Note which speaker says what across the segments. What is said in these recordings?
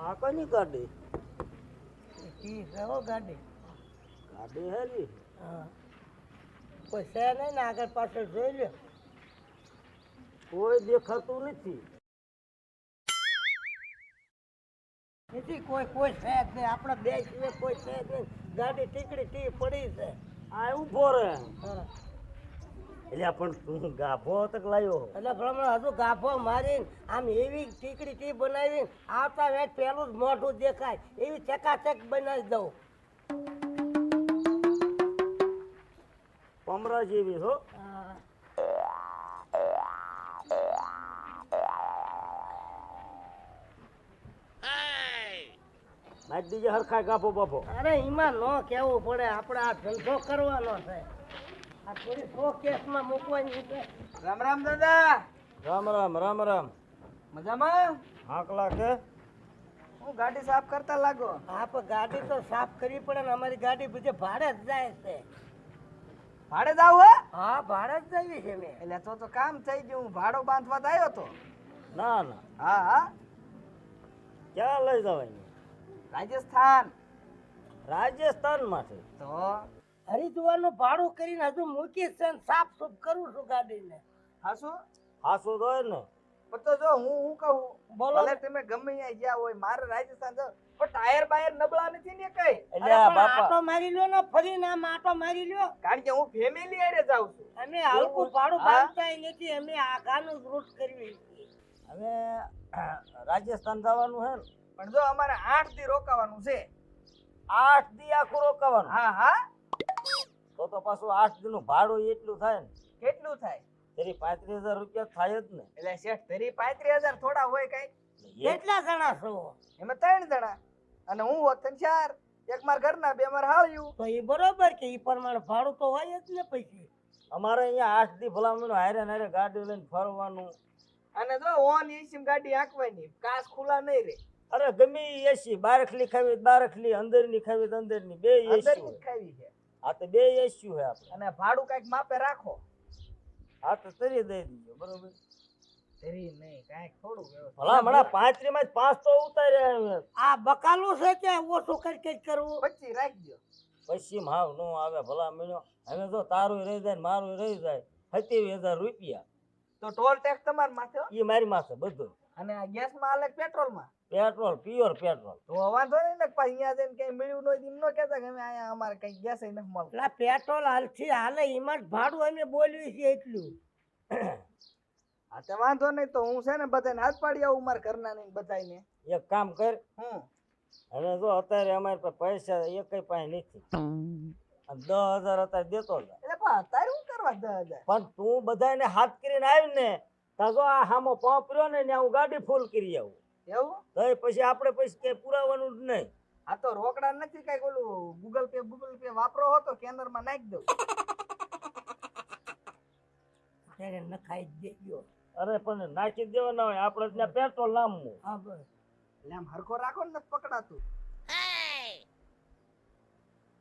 Speaker 1: આ કોની ગાડી?
Speaker 2: કી છે હો ગાડી.
Speaker 1: ગાડી હેરી?
Speaker 2: હા. કોઈ છે નહીં ને આગળ પાછળ જોઈ લ્યો.
Speaker 1: કોઈ દેખાતું નથી.
Speaker 2: નથી કોઈ કોઈ છે જ નહીં. આપણે બે સિવાય કોઈ છે જ નહીં. ગાડી ટીકડી ટી પડી છે.
Speaker 1: આ ઊભો રે
Speaker 2: હા.
Speaker 1: એટલે પણ તું ગાભો તક લાવ્યો
Speaker 2: એટલે બ્રાહ્મણ હજુ ગાભો મારીને આમ એવી ટીકડી ટી બનાવી આવતા વેચ પેલું જ મોઢું દેખાય. એવી ચકાચક બનાવી દઉં.
Speaker 1: પમરા જેવી
Speaker 2: હો.
Speaker 1: નાખી હરખા ગાભો બાફો
Speaker 2: અરે એમાં ન કેવું પડે. આપણે આ ધંધો કરવાનો છે.
Speaker 3: રામ રામ દાદા.
Speaker 1: રામ રામ રામ રામ.
Speaker 3: મજામાં?
Speaker 1: હાંકલા કે
Speaker 3: હું ગાડી સાફ કરતા લાગો.
Speaker 2: હા પણ ગાડી તો સાફ કરવી પડે ને અમારી ગાડી બીજે ભાડે જ જાય છે.
Speaker 3: ભાડે જ હે?
Speaker 2: હા ભાડે જ જઈએ છે મેં
Speaker 3: એટલે તો તો કામ થઈ ગયું હું ભાડો બાંધવા આવ્યો તો.
Speaker 1: ના ના.
Speaker 3: હા હા.
Speaker 1: ક્યાં લઈ જવાય?
Speaker 3: રાજસ્થાન.
Speaker 1: રાજસ્થાનમાંથી
Speaker 3: તો?
Speaker 2: હરિદ્વારનું ભાડું કરીને હજુ મૂકી છે ને સાફ સુફ કરું છું ગાડીને.
Speaker 3: હાસો
Speaker 1: હાસુ તો ને.
Speaker 3: પણ તો જો હું હું કહું?
Speaker 2: બોલો.
Speaker 3: ભલે તમે ગમે અહીંયા ગયા હોય મારે રાજસ્થાન જો પણ ટાયર બાયર નબળા નથી ને કઈ?
Speaker 1: એટલે
Speaker 2: આટો મારી લ્યો ને ફરીને ના આટો મારી લ્યો.
Speaker 3: કારણ કે હું ફેમિલી આરે જાઉં છું.
Speaker 2: અમે હાલકું ભાડું? બાંધતા નથી અમે આઘાનું જ રૂટ કરવી
Speaker 1: હવે રાજસ્થાન જવાનું હે ને.
Speaker 3: પણ જો અમારે આઠ દી રોકાવાનું છે.
Speaker 1: આઠ દી આખું રોકાવાનું?
Speaker 3: હા હા.
Speaker 1: તો તો પાછું આઠનું ભાડું એટલું થાય ને.
Speaker 3: કેટલું થાય?
Speaker 1: તરી પાંત્રીસ હજાર રૂપિયા થાય જ ને.
Speaker 3: એટલે શેઠ તરી પાંત્રીસ હજાર થોડા હોય કઈ?
Speaker 2: કેટલા જણા છો?
Speaker 3: એમાં ત્રણ જણા. અને હું હોત ને ચાર. એક માર ઘરના બે માર હાળ્યું.
Speaker 2: તો એ બરોબર કે એ પ્રમાણે ભાડું તો હોય જ ને પછી.
Speaker 1: અમારે અહીંયા આઠ દી ભલામણ હારે ને હારે ગાડી લઈને ફરવાનું.
Speaker 3: અને જો ઓન એસી ગાડી આંકવાની કાચ ખુલ્લા નહીં રે
Speaker 1: અરે ગમે એસી બારખલી ખાવી બારખલી બારખલી અંદરની ખાવી અંદરની. બે
Speaker 3: અંદર
Speaker 1: એસી
Speaker 3: ખાવી છે.
Speaker 1: આ તો બે એસ્યુ હે આપણે.
Speaker 3: અને ભાડું કંઈક માપે રાખો.
Speaker 1: આ તો તરી દઈ દીજો બરોબર?
Speaker 3: તરી નહીં કાંઈક થોડું
Speaker 1: ભલા મણા પાંત્રી માં પાંચ તો ઉતાર્યા
Speaker 2: આ બકાલું છે કે ઓછું કરી કરી કરવું?
Speaker 3: પછી રાખજો
Speaker 1: પછી હાવ નો આવે ભલા મળ્યો હવે જો તારું રહી જાય મારું રહી જાય સત્યાવીસ હજાર રૂપિયા.
Speaker 3: તો ટોલ ટેક્સ તમારા માથે
Speaker 1: એ મારી માથે બધું.
Speaker 3: અને આ ગેસમાં અલગ પેટ્રોલમાં
Speaker 1: પેટ્રોલ પ્યોર પેટ્રોલ.
Speaker 3: તો વાંધો નહીં ને અહીંયા જઈને કઈ મળ્યું નહીં એમ ન કહેતા કે અમે અહીંયા અમારે કઈ ગેસ નથી મળે
Speaker 2: એટલે પેટ્રોલ હાલથી હાલે એમાં જ ભાડું અમે બોલ્યું છે એટલું.
Speaker 3: હા તે વાંધો નહીં તો હું છે ને બધાને હાથ પાડી આવું મારા ઘરના ને બધાને
Speaker 1: એક કામ કર.
Speaker 3: હું
Speaker 1: હવે જો અત્યારે અમારી પાસે પૈસા એક પાસે નથી. દસ હજાર અત્યારે દેતો
Speaker 3: એટલે પણ અત્યારે શું કરવા દસ હજાર?
Speaker 1: પણ તું બધાને હાથ કરીને આવી ને તા આ હામો પંપ રહ્યો ને ત્યાં હું ગાડી ફૂલ કરી આવું.
Speaker 3: એવું?
Speaker 1: તો પછી આપણે પછી કઈ પુરાવાનું જ નહીં.
Speaker 3: આ તો રોકડા નથી કઈ ઓલું ગૂગલ પે ગૂગલ પે વાપરો હો તો કેનરમાં નાખી દઉં.
Speaker 2: ત્યારે નખાઈ જ દેજો.
Speaker 1: અરે પણ નાખી દેવા ના હોય. આપણે ત્યાં પેટ્રોલ નામવું.
Speaker 2: હા બસ.
Speaker 3: એટલે આમ હરખો રાખો ને નથી પકડાતું.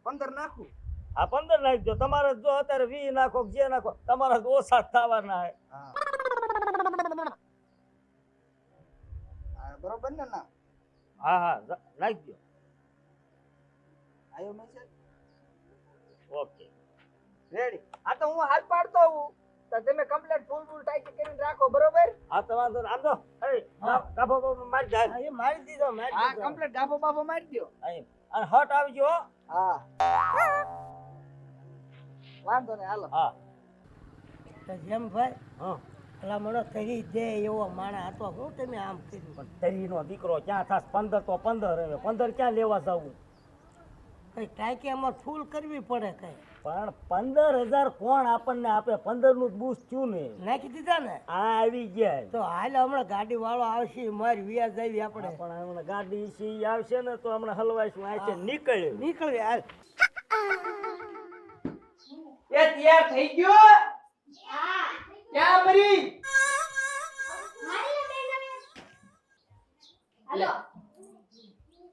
Speaker 3: પંદર નાખું.
Speaker 1: આ પંદર નાખજો તમારે જો અત્યારે વી નાખો જે નાખો તમારા તો ઓછા થવાના હે.
Speaker 3: હા હા, બરોબર ને ના?
Speaker 1: હા હા રાખજો.
Speaker 3: આયો મેસેજ
Speaker 1: ઓકે.
Speaker 3: રેડી આ તો હું હાથ પાડતો હોઉં તો તમે કમ્પ્લેટ ફૂલ ફૂલ ટાઈપ કરીને રાખો બરોબર?
Speaker 1: હા તો વાંધો નહીં. આમ તો એ કાફો બાફો મારી જાય.
Speaker 2: એ મારી દીધો મારી
Speaker 3: હા કમ્પ્લેટ ડાબો બાબો મારી દો
Speaker 1: અહીં. અને હટ આવજો હો.
Speaker 3: હા. વાંધો નહીં હાલો.
Speaker 1: હા.
Speaker 2: તો જેમ ભાઈ
Speaker 1: હા.
Speaker 2: પેલા મને કરી દે એવો માણા હતો. હું તમે આમ કર્યું?
Speaker 1: પણ તરીનો દીકરો ક્યાં થાસ પંદર તો પંદર હવે. પંદર ક્યાં લેવા જવું?
Speaker 2: કઈ ટાંકી અમારે ફૂલ કરવી પડે કઈ?
Speaker 1: પણ પંદર હજાર કોણ આપણને આપે? પંદરનું બૂસ થયું ને.
Speaker 2: નાખી દીધા ને?
Speaker 1: આ આવી ગયા.
Speaker 2: તો હાલ હમણાં ગાડી વાળો આવશે મારી વ્યાજ આવી આપણે.
Speaker 1: પણ હમણાં ગાડી સી આવશે ને તો હમણાં હલવાઈશું. આ છે નીકળે
Speaker 2: નીકળી હાલ.
Speaker 3: એ તૈયાર થઈ ગયો? ક્યાં મરી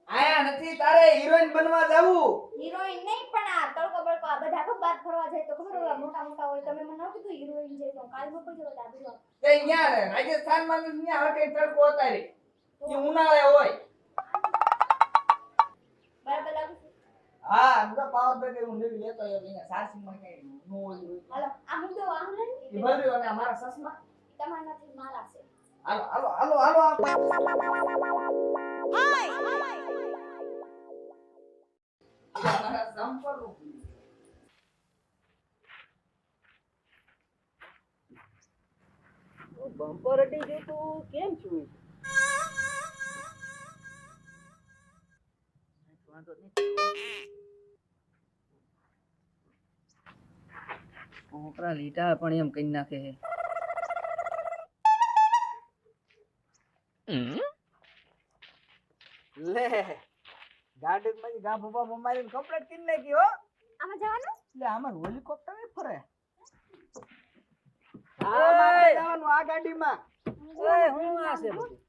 Speaker 3: આયા નથી તારે હિરોઈન બનવા જાવું.
Speaker 4: હિરોઈન નહીં પણ આ તડકો બળકો આ બધા ખબર બહાર ફરવા જાય તો ખબર મોટા મોટા હોય. તમે મને કીધું તો કાલ બપોર જેવો લાગી ગયો
Speaker 3: તે રાજસ્થાનમાં તડકો ઉતારે. કે હોય. બરાબર લાગુ
Speaker 5: બમ્પર અડી ગયું તું કેમ છું?
Speaker 3: વાંધો નહીં. છોકરા લીટા પણ એમ કઈ નાખે છે લે ગાડી માં ગા બાબા મારીને કપડા કિન નાખી હો.
Speaker 4: આમાં જવાનું?
Speaker 3: લે આમાં હેલિકોપ્ટર એ ફરે.
Speaker 5: આ
Speaker 3: આમાં જવાનું આ ગાડીમાં.
Speaker 5: ઓય હું આ છે બધું?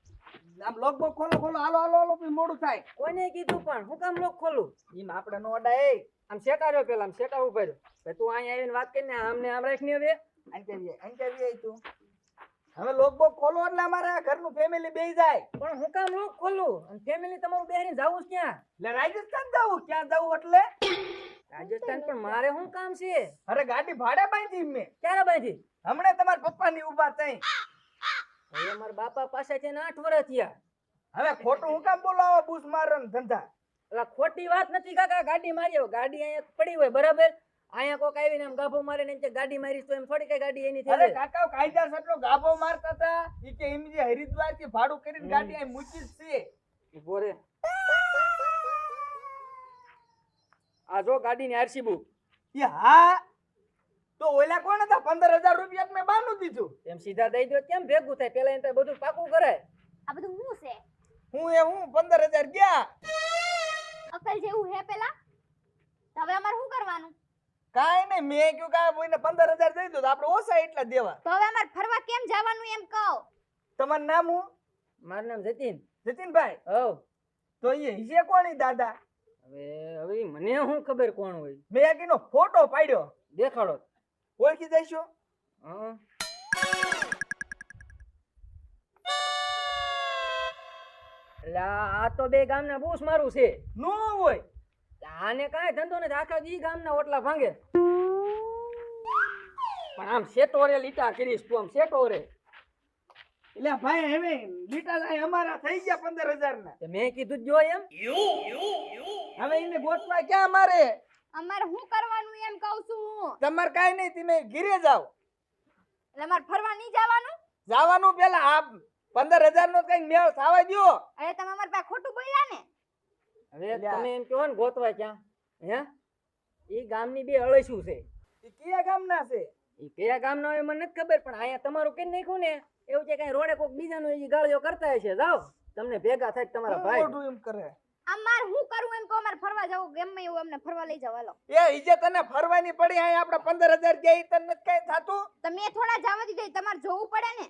Speaker 3: આમ લોકબોક ખોલો ખોલો હાલો હાલો હાલો પછી મોડું થાય.
Speaker 5: કોને કીધું પણ હું કામ લોક ખોલું?
Speaker 3: એમ આપણે નો અડાય
Speaker 5: આમ શેકાર્યો પેલા આમ શેકા ઊભા રહ્યો. ભાઈ તું અહીંયા આવીને વાત કરીને આમને આમ રાખની હવે.
Speaker 3: અંતરીએ અંતરીએ તું? હવે લોકબોક ખોલો એટલે અમારે ઘરનું ફેમિલી બે જાય.
Speaker 5: પણ હું કામ લોક ખોલું? અને ફેમિલી તમારું બેહરીને જાવું છે ક્યાં?
Speaker 3: એટલે રાજસ્થાન જવું ક્યાં જવું એટલે?
Speaker 5: રાજસ્થાન પણ મારે શું કામ છે?
Speaker 3: અરે ગાડી ભાડે બાંધી મેં.
Speaker 5: ક્યારે બાંધી?
Speaker 3: હમણાં તમારા પપ્પાની ઊભા થઈ.
Speaker 5: હવે મારા બાપા પાસે છે ને આઠ વર્ષ થયા.
Speaker 3: હવે ખોટું હું કામ બોલાવો બૂસ મારન ધંધા?
Speaker 5: એટલે ખોટી વાત નથી કાકા ગાડી મારી ગાડી અહીંયા પડી હોય બરાબર? અહીંયા કોક આવીને એમ ગાભો મારીને એમ કે ગાડી મારીશ તો એમ થોડી કઈ ગાડી એની થઈ
Speaker 3: અરે કાકા કાયદા સટલો ગાભો મારતા હતા ઈ કે એમ જે હરિદ્વારથી ભાડું કરીને ગાડી અહીં મૂકી છે.
Speaker 5: રે. આ જો ગાડીની આરસી બુક
Speaker 3: ઈ હા તો ઓલા કોણ હતા? પંદર હજાર રૂપિયા મેં બાનું દીધું.
Speaker 5: એમ સીધા દઈ દો કેમ ભેગું થાય? પેલા એને તો બધું પાકું કરાય.
Speaker 4: આ બધું હું છે?
Speaker 3: હું એ હું પંદર હજાર ગયા.
Speaker 4: અકલ જેવું હે પેલા? હવે અમારે શું કરવાનું?
Speaker 3: કાંઈ નહીં મેં કયું કાંઈ કોઈને પંદર હજાર દઈ દો તો આપણે ઓછા એટલા દેવા.
Speaker 4: તો હવે અમારે ફરવા કેમ જવાનું એમ કહો?
Speaker 3: તમારું નામ હું?
Speaker 5: મારું નામ જતીન.
Speaker 3: જતીનભાઈ?
Speaker 5: હવ.
Speaker 3: તો એ હિસે કોણી દાદા?
Speaker 5: હવે હવે મને શું ખબર કોણ હોય?
Speaker 3: મેં કીનો ફોટો પાડ્યો.
Speaker 5: દેખાડો.
Speaker 3: ઓળખી
Speaker 5: હં. એટલે આ તો બે ગામના બૂસ મારું છે.
Speaker 3: નો હોય.
Speaker 5: આને કાંઈ ધંધો નથી આખા દી ગામના ઓટલા ભાંગે. પણ આમ સેટો રે લીટા કરીશ તું આમ સેટો રે.
Speaker 3: એટલે ભાઈ હવે લીટા લાય અમારા થઈ ગયા પંદર હજાર ના
Speaker 5: મેં કીધું જો એમ.
Speaker 3: હવે એને ગોતવા ક્યાં મારે?
Speaker 4: અમારે શું કરવાનું એમ કહું છું હું?
Speaker 3: તમારે કાંઈ નહીં તમે ઘીરે જાઓ.
Speaker 4: એટલે અમારે ફરવા નહીં જવાનું?
Speaker 3: જવાનું પેલા આ પંદર હજાર નો કઈ મેળ થવા દ્યો.
Speaker 4: અરે તમે અમારી પાસે ખોટું બોલ્યા ને?
Speaker 5: હવે. તમે એમ કહો ને ગોતવા ક્યાં? હે? એ ગામની બે અળસ્યું છે.
Speaker 3: એ કયા ગામના છે?
Speaker 5: એ કયા ગામના હોય મને નથી ખબર પણ અહીંયા તમારું કઈ નાખ્યું ને? એવું છે કઈ રોડે કોઈક બીજાનું એ ગાળિયો કરતા હશે. જાઓ તમને ભેગા થાય તમારા ભાઈ.
Speaker 3: એમ કરે?
Speaker 4: અમારે શું કરું એમ કહો અમારે ફરવા જાવ ગમે એવું અમને ફરવા લઈ જાવ હાલો.
Speaker 3: એ ઈજે તને ફરવાની પડી અહીં આપણે પંદર હજાર ઈ તને કઈ થતું?
Speaker 4: તમે થોડા જવા દીધે તમારે જોવું પડે ને?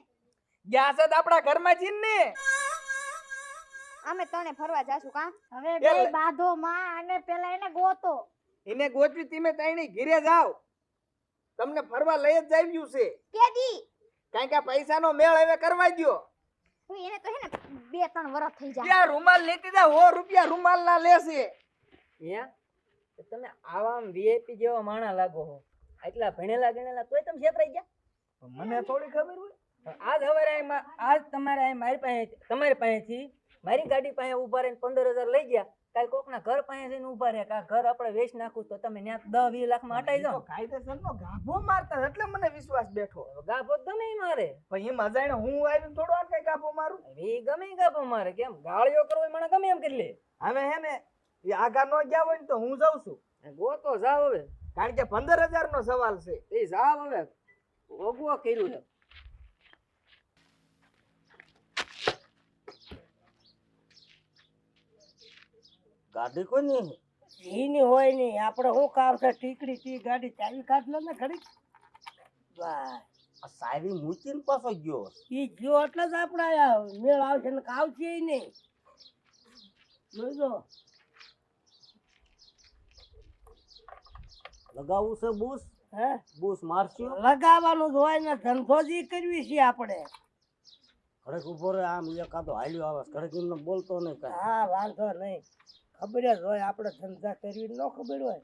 Speaker 3: ગયા છે આપણા ઘરમાં જીન ને?
Speaker 4: અમે તને ફરવા જાશું કા? હવે
Speaker 3: બે
Speaker 4: બાધો માં અને પેલા એને ગોતો.
Speaker 3: એને ગોતવી તમે તઈને ઘીરે જાવ તમને ફરવા લઈ જ જાવ્યું છે.
Speaker 4: કેદી?
Speaker 3: કારણ કે પૈસાનો મેળ હવે કરવા દ્યો.
Speaker 4: હું એને તો હે ને બે ત્રણ વર્ષ થઈ જાય.
Speaker 3: ત્યાં રૂમાલ લેતી જા હો રૂપિયા રૂમાલ ના લેશે.
Speaker 5: હે? તમે આવા વીઆઈપી જેવા માણા લાગો હો. એટલા ભણેલા ગણેલા તોય તમે છેતરાઈ ગયા?
Speaker 3: મને થોડી ખબર હોય.
Speaker 5: આજ હવારે આજ તમારે અહીં મારી પાસે તમારી પાસેથી મારી ગાડી પાસે ઊભા રહીને પંદર હજાર લઈ ગયા. કાલ કોકના ઘર પાસે જઈને ઊભા રહે કા ઘર આપણે વેચ નાખું તો તમે ત્યાં દસ વીસ લાખમાં હટાઈ
Speaker 3: તો
Speaker 5: જાઓ.
Speaker 3: કાયદેસરનો ગાભો મારતા એટલે મને વિશ્વાસ બેઠો
Speaker 5: ગાભો તો ગમે મારે.
Speaker 3: પણ એમ અજાણે હું આવીને થોડો આ કઈ ગાભો મારું?
Speaker 5: એ ગમે ગાભો મારે. કેમ? ગાળિયો કરવો મને ગમે એમ કરી લે.
Speaker 3: હવે હે ને એ આગા નો ગયા હોય ને તો હું જાઉં છું.
Speaker 5: ગોતો જાવ હવે.
Speaker 3: કારણ કે પંદર હજાર નો સવાલ છે.
Speaker 5: એ જાવ હવે. ઓગવો કર્યું છે.
Speaker 1: ગાડી કોની?
Speaker 5: એની હોય? નહીં. આપણે શું કામ છે? ટીકડી ટી ગાડી ચાવી કાઢ લે ને ઘડી
Speaker 1: સાયરી મૂકીને પાછો ગયો.
Speaker 5: એ ગયો એટલે જ આપણે આયા મેળ આવશે ને આવશે નહીં. જોજો.
Speaker 1: લગાવવું છે બૂસ?
Speaker 5: હે?
Speaker 1: બૂસ મારશું?
Speaker 5: લગાવવાનું જ હોય ને ધંધો જ કરવી છે આપણે.
Speaker 1: ખડક ઊભો રહે આમ એકાદો હાલ્યો આવે. ખડક એમને બોલતો નહીં
Speaker 5: હા વાંધો નહીં.
Speaker 2: ખબર જ હોય આપણે ધંધા કરવી ન ખબર હોય.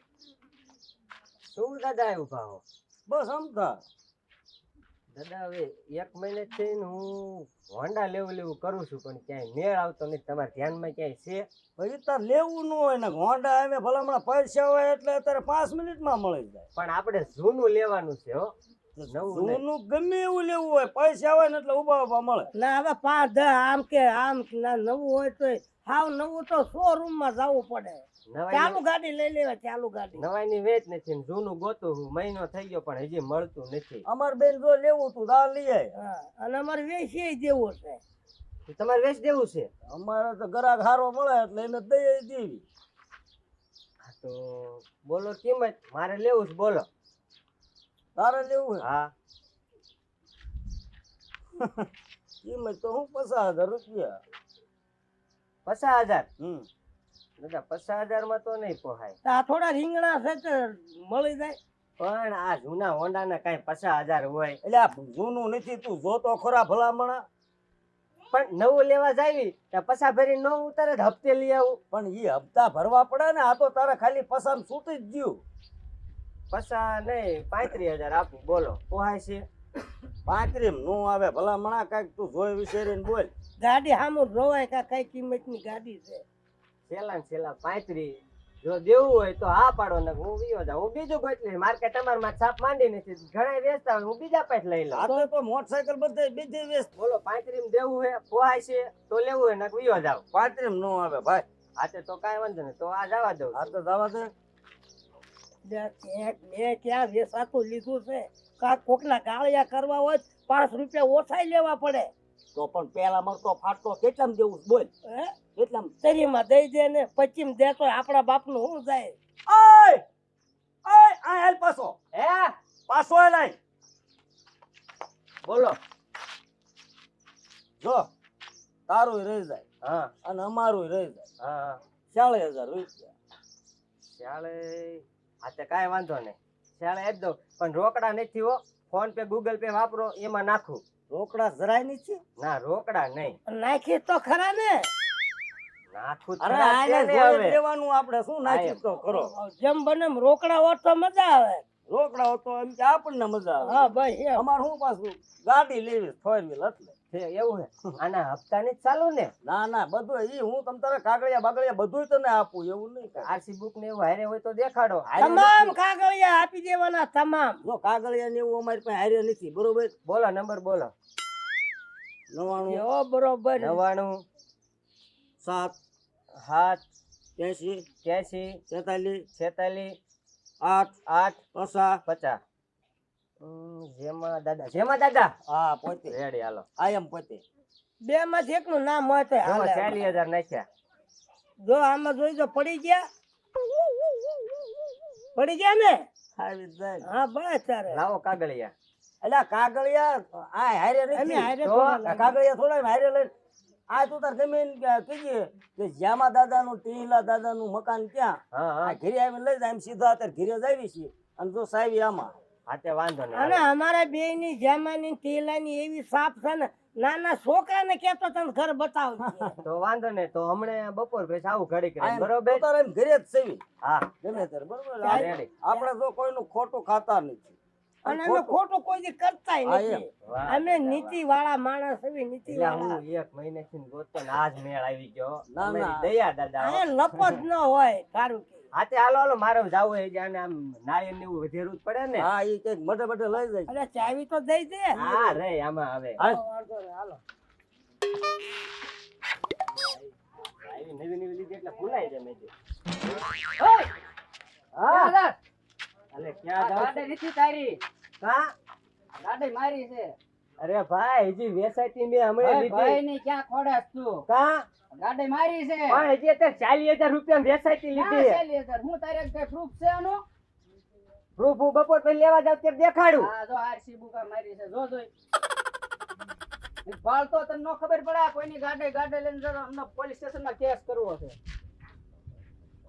Speaker 6: શું દાદા એવું ભાવ
Speaker 1: બસ સમતા
Speaker 6: દાદા હવે એક મહિને થઈને હું હોન્ડા લેવું લેવું કરું છું પણ ક્યાંય મેળ આવતો નથી. તમારા ધ્યાનમાં ક્યાંય છે?
Speaker 1: પછી તાર લેવું ન હોય ને હોન્ડા આવે ભલામણા પૈસા હોય એટલે અત્યારે પાંચ મિનિટમાં મળી જાય.
Speaker 6: પણ આપણે જૂનું લેવાનું છે હો. નવું નહીં.
Speaker 1: ગમે એવું લેવું હોય પૈસા હોય ને એટલે ઊભા ઊભા મળે.
Speaker 2: ના હવે પાંચ દસ આમ કે આમ ના નવું હોય તો હાવ નવું તો શોરૂમમાં જવું પડે. ચાલુ ગાડી લઈ લેવા ચાલુ ગાડી.
Speaker 6: નવાઈની વેચ નથી જૂનું ગોતું હું મહિનો થઈ ગયો પણ હજી મળતું નથી.
Speaker 1: અમાર બેન જો લેવું તું દા લઈ
Speaker 2: હા અને અમારે વેચીએ દેવું છે.
Speaker 6: તમારે વેચ દેવું છે?
Speaker 1: અમારે તો ગ્રાહક હારો મળે એટલે એને દઈ દેવી.
Speaker 6: હા તો બોલો કિંમત મારે લેવું છે બોલો.
Speaker 1: તારે લેવું
Speaker 6: હા?
Speaker 1: કિંમત તો હું પચાસ હજાર રૂપિયા.
Speaker 6: પચાસ હજાર?
Speaker 1: હમ.
Speaker 6: દાદા પચાસ હજારમાં તો નહીં પોહાય.
Speaker 2: આ થોડા રીંગણા છે તો મળી જાય.
Speaker 6: પણ આ જૂના હોન્ડાના કઈ પચાસ હજાર હોય.
Speaker 1: એટલે આ જૂનું નથી તું જોતો ખરા ભલામણા.
Speaker 6: પણ નવું લેવા જાવી ત્યાં પૈસા ભરી ન ઉતારે હપ્તે લઈ આવું.
Speaker 1: પણ એ હપ્તા ભરવા પડે ને આ તો તારે ખાલી પસામ છૂટી જ ગયું.
Speaker 6: પૈસા નહીં પાંત્રીસ હજાર આપું. બોલો પોહાય છે?
Speaker 1: પાંત્રીમનું આવે ભલા મણા કાંઈક તું જોઈ વિચારીને બોલ.
Speaker 2: ગાડી સામું જોવાય કા કઈ કિંમતની ગાડી છે?
Speaker 6: છેલ્લા ને છેલ્લા પાંત્રીસ. જો દેવું હોય તો હા પાડો ને હું બીજો જાઉં. હું બીજું કોઈ નહીં. મારે કઈ તમારા માં છાપ માંડી નથી. ઘણા વેચતા હોય હું બીજા પાસે લઈ લઉં.
Speaker 1: તો તો મોટરસાયકલ બધે બીજી વેસ
Speaker 6: બોલો પાંત્રીસ દેવું હોય પોહાય છે તો લેવું હોય ને વિયો જાવ
Speaker 1: પાંત્રીમ નો આવે ભાઈ.
Speaker 6: આજે તો કાંઈ વાંધો નહીં તો આ જવા દઉં.
Speaker 1: આ તો જવા દે.
Speaker 2: મેં ક્યાં વેસાતું લીધું છે? કાંક કોકના ગાળિયા કરવા હોય પાંચ રૂપિયા ઓછા લેવા પડે.
Speaker 1: તો પણ પેલા મળતો ફાટતો કેટલામ દેવું બોલ.
Speaker 2: હે?
Speaker 1: કેટલામ?
Speaker 2: તરીમાં દઈ દે ને પચીમ દે તો આપણા બાપનું શું જાય?
Speaker 1: ઓય! ઓય આ હેલ પાછો.
Speaker 6: હે?
Speaker 1: પાછો આય.
Speaker 6: બોલો.
Speaker 1: જો તારું રહી જાય.
Speaker 6: હા.
Speaker 1: અને અમારું રહી જાય.
Speaker 6: હા
Speaker 1: ચાલીસ હજાર રૂપિયા.
Speaker 6: શાળે હા તે કાંઈ વાંધો નહીં. શાળે આપી દો પણ રોકડા નથી હો. ફોન પે ગૂગલ પે વાપરો એમાં નાખું.
Speaker 1: રોકડા જરાય નથી?
Speaker 6: ના રોકડા નહીં.
Speaker 2: નાખી તો ખરા ને.
Speaker 6: નાખું
Speaker 1: અરે આને જોઈ લેવાનું આપણે. શું નાખી તો ખરો?
Speaker 2: જેમ બને એમ રોકડા હોત તો મજા આવે.
Speaker 1: રોકડા હોય તો એમ કે આપણને મજા આવે.
Speaker 2: હા ભાઈ
Speaker 1: અમારે શું પાછું ગાડી લેવી ફોર વ્હીલ એટલે.
Speaker 6: એવું હે આના હપ્તાની ચાલુ ને?
Speaker 1: ના ના બધું ઈ હું તમ તારે કાગળિયા બાગળિયા બધું તને આપું એવું નહીં
Speaker 6: આરસી બુક ને એવું હારે હોય તો દેખાડો.
Speaker 2: તમામ કાગળિયા આપી દેવાના તમામ.
Speaker 1: જો કાગળિયા ને એવું અમારી પાસે હારે નથી બરોબર?
Speaker 6: બોલો નંબર બોલો.
Speaker 1: નવાણું
Speaker 2: ઓ બરોબર.
Speaker 6: નવાણું
Speaker 1: સાત
Speaker 6: સાત
Speaker 1: ત્યાંસી
Speaker 6: ત્યાંસી
Speaker 1: તેતાલીસ
Speaker 6: છેતાલીસ
Speaker 1: આઠ
Speaker 6: આઠ પચાસ. હમ, જેમાં દાદા જેમાં દાદા?
Speaker 1: હા પોતે.
Speaker 6: રેડી હાલો.
Speaker 1: આ એમ પોતે.
Speaker 2: બે માંથી એકનું નામ હોય તો
Speaker 6: જેમાં
Speaker 2: હાલે.
Speaker 6: ચાલીસ હજાર નાખ્યા.
Speaker 2: જો આમાં જોઈ તો પડી ગયા? પડી ગયા ને? હા બસ તારે.
Speaker 6: લાવો કાગળિયા.
Speaker 1: એટલે કાગળિયા આ હારે નથી. કાગળિયા થોડા હારે લઈને આ તું તાર ગમે કહીએ કે જ્યામા દાદાનું ટીલા દાદાનું મકાન ક્યાં ઘરે આવીને લઈ જાય એમ સીધા અત્યારે ઘરે જ આવી છીએ. અને જો સાહેબ આમાં.
Speaker 6: હાથે વાંધો નહીં
Speaker 2: અને અમારા બે ની જેમાની ટેલાની એવી સાપ છે ને નાના છોકરાને કેતો તને ઘર બતાવજે.
Speaker 6: તો વાંધો નહીં તો હમણે બપોર પછી આવું ઘડી કરી બરોબર?
Speaker 1: તો એમ ઘરે જ સેવી.
Speaker 6: હા.
Speaker 1: ગમે ત્યારે બરોબર? આપણે આપણે તો કોઈનું ખોટું ખાતા નથી.
Speaker 2: અને અમે ખોટું કોઈ દી કરતાય નથી. અમે નીતિ વાળા માણસ એવી નીતિ વાળા
Speaker 6: હું એક મહિને થી આજ મેળ આવી ગયો.
Speaker 1: ના,
Speaker 6: તમારી
Speaker 1: ના.
Speaker 6: દયા દાદા
Speaker 2: આ લપો ન હોય સારું કે.
Speaker 6: હાથે હાલો હાલો મારે જાવું હોય જાણે આમ નાયન ને એવું વધેરું જ પડે ને.
Speaker 1: હા એ કંઈક મટે મટે લઈ જાય.
Speaker 2: અરે ચાવી તો દઈ દે.
Speaker 6: હા રે આમાં હવે
Speaker 1: હાલ.
Speaker 6: આવી નવી નવી લીધી એટલે ભૂલાઈ જાય મેં હા. અલે ક્યાં
Speaker 2: ગાડી નથી તારી.
Speaker 6: કા?
Speaker 2: ગાડી મારી છે.
Speaker 6: અરે ભાઈ હજી વેસાતી મેં હમણાં
Speaker 2: ભાઈ ને ક્યાં ખોડાસ તું?
Speaker 6: કા?
Speaker 2: ગાડી મારી છે.
Speaker 6: પણ હજી અત્યારે ચાલીસ હજાર રૂપિયા વેસાતી લીધી
Speaker 2: ચાલી હજાર? હું તારે કઈ પ્રૂફ છે આનો?
Speaker 6: પ્રૂફ હું બપોર પછી લેવા જાવ ત્યારે દેખાડું.
Speaker 2: હા જો આરસી બુકા મારી છે જો જોઈ. ભાળ તો તને નો ખબર પડે કોઈની ગાડે ગાડે લઈને જરા અમને પોલીસ સ્ટેશનમાં કેસ કરવો છે.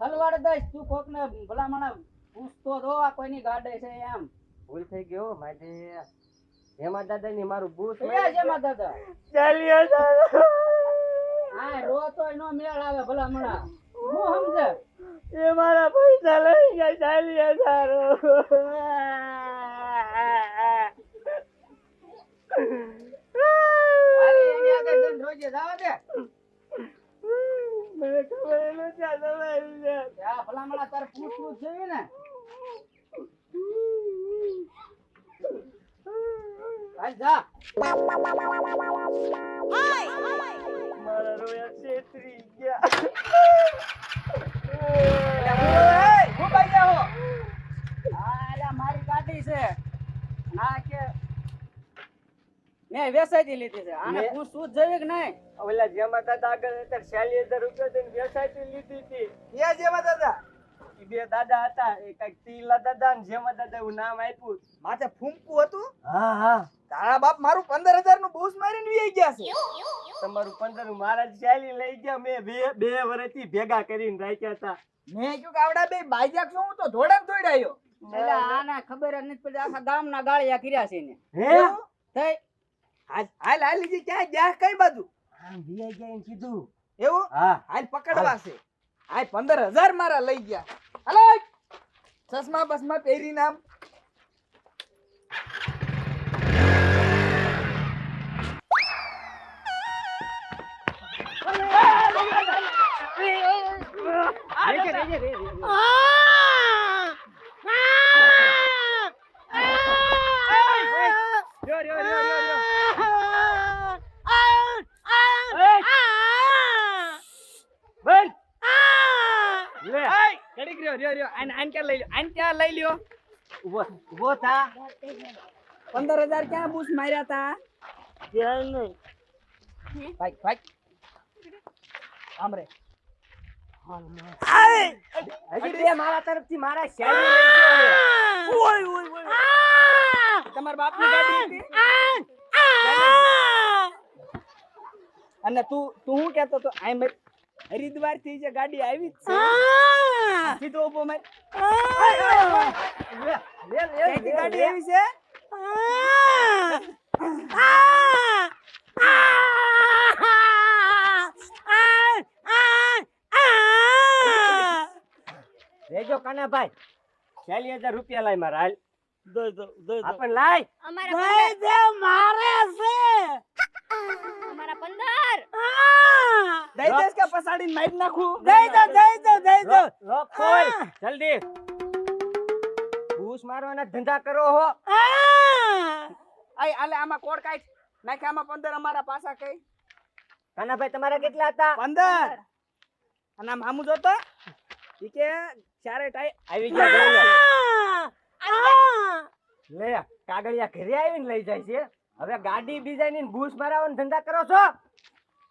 Speaker 2: ફલવાડ દઈશ તું કોક ને ભલામણા પૂછતો જો આ કોઈની ગાડે છે એમ.
Speaker 6: ભૂલ થઈ ગયો માટે હેમા દાદા ની મારું ભૂત
Speaker 2: ક્યાં છે માં દાદા?
Speaker 6: ચાલીસ હજાર
Speaker 2: હા રો તોય નો મેળ આવે ભલા મણા હું સમજે
Speaker 6: એ મારા પૈસા લઈ ગયા ચાલી હજારો
Speaker 3: અરે એની આગળ જઈને રોજે જાવા દે
Speaker 6: મને ખબર નથી આ તમારી છે.
Speaker 3: આ ભલામણા તારે પૂછવું જ જોઈએ ને હાલ જા
Speaker 6: મારા
Speaker 3: ગાડી છે ના કે મેં વેસાઈ લીધી છે આને
Speaker 6: હું
Speaker 3: શું જ કે નહીં
Speaker 6: ઓલા જેમાં દાદા આગળ અત્યારે ચાલી હજાર રૂપિયા દઈને વેચાતી લીધી હતી
Speaker 3: ક્યાં જેમાં દાદા
Speaker 6: બે દાદા હતા એ કંઈક તીલા દાદા ને જેમાં દાદા એવું નામ આપ્યું.
Speaker 3: માથે ફૂંકવું હતું?
Speaker 6: હા હા.
Speaker 3: તારા બાપ મારું પંદર હજારનું બૂસ મારીને વી ગયા છે.
Speaker 6: તમારું પંદર મારા ચાલી લઈ ગયા મેં બે બે વર્ષથી ભેગા કરીને રાખ્યા હતા.
Speaker 3: મેં કીધું કે આવડા બે બાઈજાક છું હું તો ધોળામ દોડાયો
Speaker 2: એટલે આના ખબર જ નથી પડતી આખા ગામના ગાળિયા કર્યા છે ને
Speaker 6: હે?
Speaker 2: થઈ
Speaker 3: હાલ હાલ હાલ ક્યાં ગયા કઈ બાજુ?
Speaker 6: આમ વીઆઈ ગયા એમ કીધું.
Speaker 3: એવું?
Speaker 6: હા.
Speaker 3: હાલ પકડવા છે. આ પંદર હજાર મારા લઈ ગયા. હાલો ચશ્મા બસમા પહેરીને આમ
Speaker 6: રેજે, રેજે, રેજે.
Speaker 3: રહ્યો, રહ્યો, રહ્યો, રહ્યો, રહ્યો.
Speaker 6: બંધ. લે
Speaker 3: એય, ઘડીક રહ્યો, રહ્યો, રહ્યો. આને- આને ક્યાં લઈ લ્યો? આને ક્યાં લઈ લ્યો?
Speaker 6: ઊભો ઊભો થા.
Speaker 3: પંદર હજાર ક્યાં બૂસ માર્યા તા?
Speaker 6: ક્યાંય નહીં
Speaker 3: ભાઈ ભાઈ. આમ રે
Speaker 6: મારા તરફથી મારા.
Speaker 3: તમારા બાપની ગાડી હતી? અને તું તું શું કહેતો તો આઈ મેં હરિદ્વારથી જે ગાડી આવી જ છે. સીધો ઊભો માર. ગાડી. આવી છે?
Speaker 6: લેજો કાનાભાઈ. ચાલી હજાર રૂપિયા લાય મારા હાલ.
Speaker 1: દો દઈ દો
Speaker 6: આપણ લાય.
Speaker 4: અમારા પંદર અમારા પંદર.
Speaker 3: દઈ દેસ કે પસાડીને મારી નાખું?
Speaker 2: દઈ દો દઈ દો દઈ દો.
Speaker 6: રોક, ખોલ. જલ્દી. ભૂસ મારવાના ધંધા કરો હો.
Speaker 3: આય આલે આમાં કોડ કાઈ? નાખે આમાં પંદર અમારા પાસા કઈ.
Speaker 6: કાનાભાઈ તમારા કેટલા હતા?
Speaker 3: પંદર. અને મામુ જોતો? ઈ કે ચારે ટાઈ
Speaker 6: આવી ગયા. લે કાગળિયા ઘરે આવીને લઈ જાય છે. હવે ગાડી ડિઝાઇન ને બૂસ મારવાનો ધંધા કરો છો?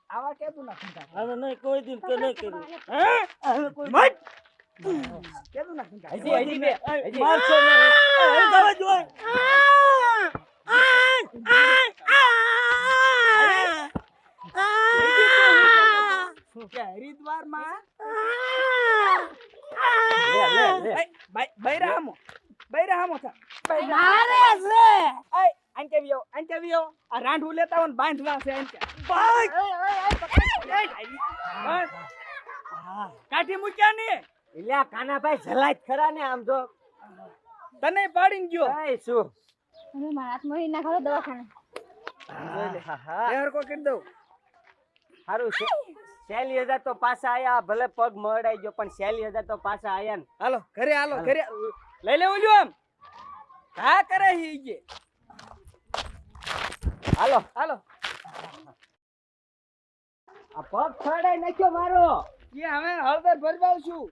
Speaker 3: આવા કેતું ના ખંતા
Speaker 1: હવે નહીં કોઈ દિન તો નહીં કર્યું
Speaker 3: મત? કેતું ના ખંતા
Speaker 6: હજી હજી બે.
Speaker 1: મારશો ને હવે દવા દ્યો.
Speaker 3: શું કે હરિદ્વારમાં
Speaker 6: લે લે લે
Speaker 3: બૈરા હામો બૈરા હામો થા.
Speaker 2: મારે છે.
Speaker 3: આય આન કે વિયો આંકે વિયો આ રાંઢું લેતા હોય ને બાંધવા છે આંકે ભાઈ! કાઠી મૂક્યા ને
Speaker 6: એટલે કાનાભાઈ જલાય ખરા ને આમ જો.
Speaker 3: તને પાડીને ગયો.
Speaker 6: એ શું?
Speaker 4: અરે મારા હાથ મળી નાખો દવાખાને.
Speaker 3: કરી દઉં.
Speaker 6: છે ચાલી હજાર તો પાછા આયા. ભલે પગ મડાઈ ગયો પણ સેલી હજાર તો પાછા આયા ને.
Speaker 3: હાલો ઘરે હાલો
Speaker 6: હાલો.
Speaker 3: ઘરે. લઈ લેવું જો આમ. હા કરે હી જે.
Speaker 6: હાલો
Speaker 3: હાલો.
Speaker 6: આ પગ છોડાઈ નાખ્યો મારો.
Speaker 3: એ હવે હળદર ભરવાઉં છું.